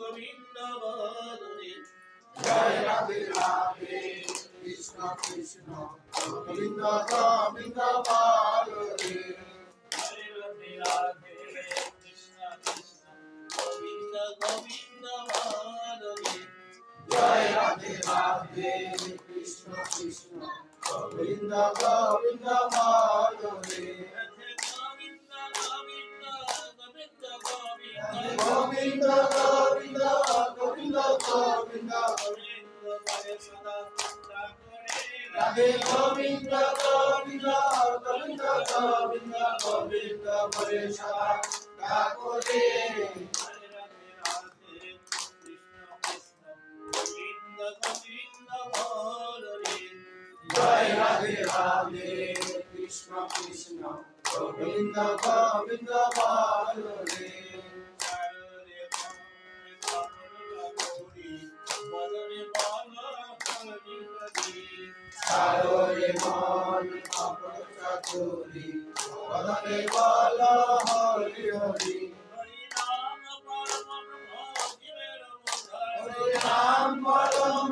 গোবিন্দ বদনে জয় রাধে রাধে কৃষ্ণ কৃষ্ণ গোবিন্দ গোবিন্দ বলে হরে রাধে রাধে। রাধে গোবিন্দ গোবিন্দ গোবিন্দ গোবিন্দ গোবিন্দ কৃষ্ণ কৃষ্ণ গোবিন্দ গোবিন্দ বলে। সারোরে মন অপচাতুরি বদনে বলা হরি হরি রাম পরম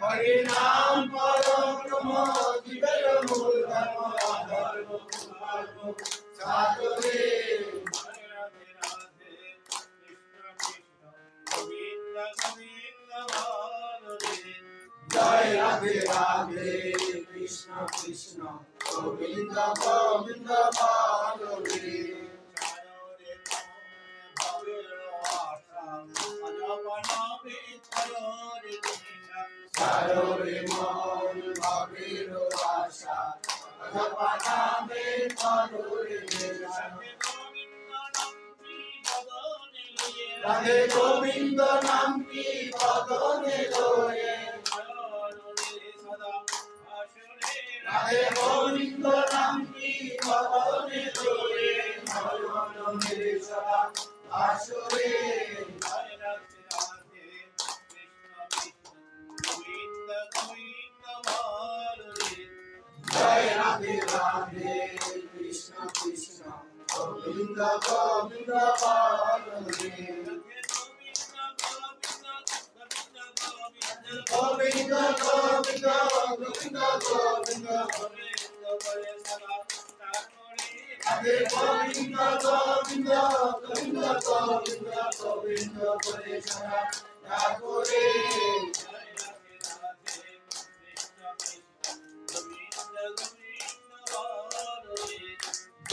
হরি নাম পরম ব্রহ্ম জীবের মূল ধর্ম ধর্ম সাধু কৃষ্ণ, গোবিন্দ গোবিন্দ মাধবী সরোরে মন ভাবের আশা ভগবানামে মনোরে রাধে গোবিন্দ নাম কি বদনে লয়ে? Jai Radhe Radhe Krishna Krishna Govinda Govinda Padme Govinda Govinda Govinda Govinda Hare Govinda Govinda Govinda Govinda Govinda Govinda Govinda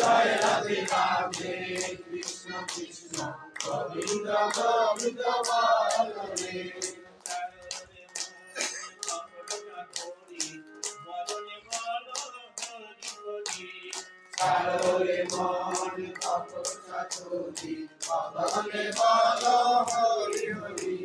জয় রাধে রাধে কৃষ্ণ কৃষ্ণ গোবিন্দ গোবিন্দ বলে সারোরে মন চলি পদনে বল হরি হরি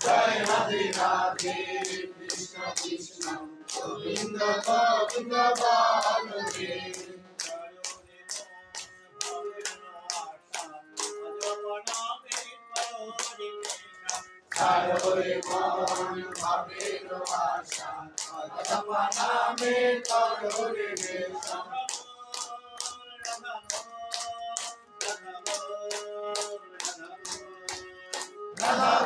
জয় রাধে রাধে কৃষ্ণ কৃষ্ণ গোবিন্দ গোবিন্দ বলে সারোরে মন ভাবের আশা অধপা নামে তরুরে নেশা Radha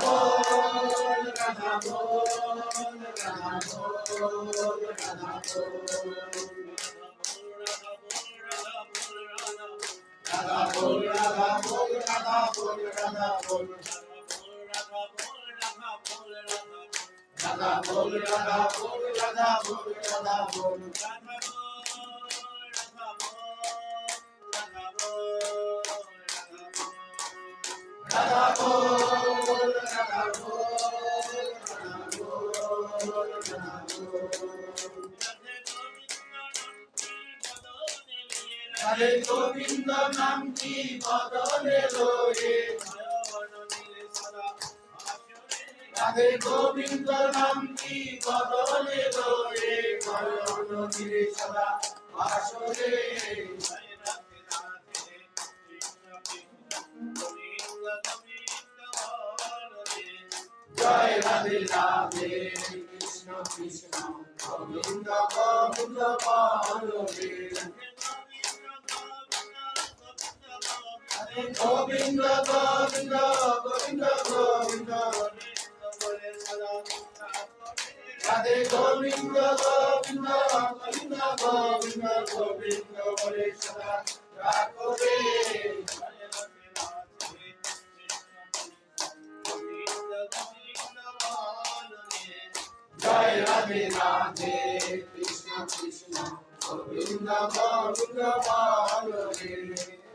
Radha Bol Radha Bol Radha Bol Radha Bol Radha Bol Radhe Govinda নাম কি বদলে রয়ে। রাধে গোবিন্দ নাম কি বদলে রয়ে। কয়ন ধীরে সদা আসরে জয় রাধে রাধে কৃষ্ণ কৃষ্ণ, গোবিন্দ গোবিন্দ বলরে গোবিন্দ গোবিন্দ গোবিন্দ গোবিন্দ রাধে গোবিন্দ গোবিন্দ গোবিন্দ গোবিন্দ গোবিন্দ বলে সদা রাখবে জয় রাধে রাধে কৃষ্ণ কৃষ্ণ গোবিন্দ গোবিন্দ বলরে